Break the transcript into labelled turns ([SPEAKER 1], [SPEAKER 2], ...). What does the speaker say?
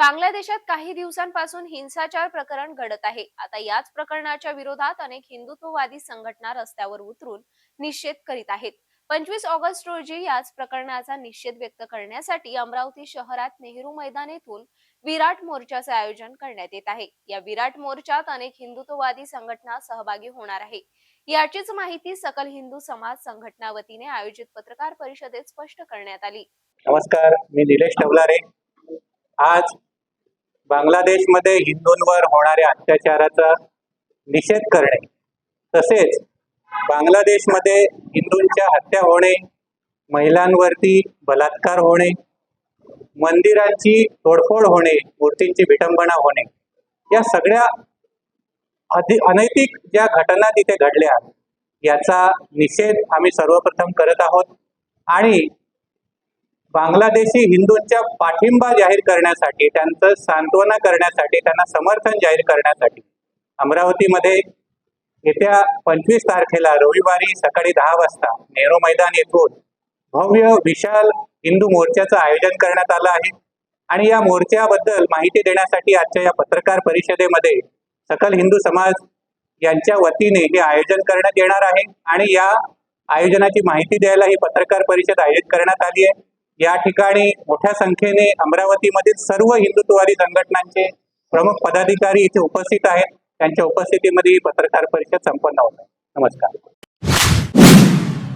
[SPEAKER 1] बांगलादेशात काही दिवसांपासून हिंसाचार प्रकरण घडत आहे. आता याच प्रकरणाच्या विरोधात अनेक हिंदुत्ववादी संघटना रस्त्यावर उतरून निषेध करीत आहेत. पंचवीस ऑगस्ट रोजी याच प्रकरणाचा निषेध व्यक्त करण्यासाठी अमरावती शहरात नेहरू मैदान येथून विराट मोर्चाचे आयोजन करण्यात येत आहे. या विराट मोर्चात अनेक हिंदुत्ववादी संघटना सहभागी होणार आहे. याचीच माहिती सकल हिंदू समाज संघटना वतीने आयोजित पत्रकार परिषदेत स्पष्ट करण्यात आली.
[SPEAKER 2] नमस्कार मी निलेश आज बांगलादेशमध्ये हिंदूंवर होणाऱ्या अत्याचाराचा निषेध करणे तसेच बांगलादेशमध्ये हिंदूंच्या हत्या होणे महिलांवरती बलात्कार होणे मंदिरांची तोडफोड होणे मूर्तींची विटंबना होणे या सगळ्या अधि अनैतिक ज्या घटना तिथे घडल्या याचा निषेध आम्ही सर्वप्रथम करत आहोत. आणि बांगलादेशी हिंदूंच्या पाठिंबा जाहीर करण्यासाठी त्यांचं सांत्वना करण्यासाठी त्यांना समर्थन जाहीर करण्यासाठी अमरावतीमध्ये येत्या पंचवीस तारखेला रविवारी सकाळी दहा वाजता नेहरू मैदान येथून भव्य विशाल हिंदू मोर्चाचं आयोजन करण्यात आलं आहे. आणि या मोर्चाबद्दल माहिती देण्यासाठी आजच्या या पत्रकार परिषदेमध्ये सकल हिंदू समाज यांच्या वतीने हे आयोजन करण्यात येणार आहे. आणि या आयोजनाची माहिती द्यायला ही पत्रकार परिषद आयोजित करण्यात आली आहे. या ठिकाणी मोठ्या संख्येने अमरावतीमधील सर्व हिंदुत्ववादी संघटनांचे प्रमुख पदाधिकारी इथे उपस्थित आहेत. त्यांच्या उपस्थितीमध्ये पत्रकार परिषद संपन्न होत आहे. नमस्कार.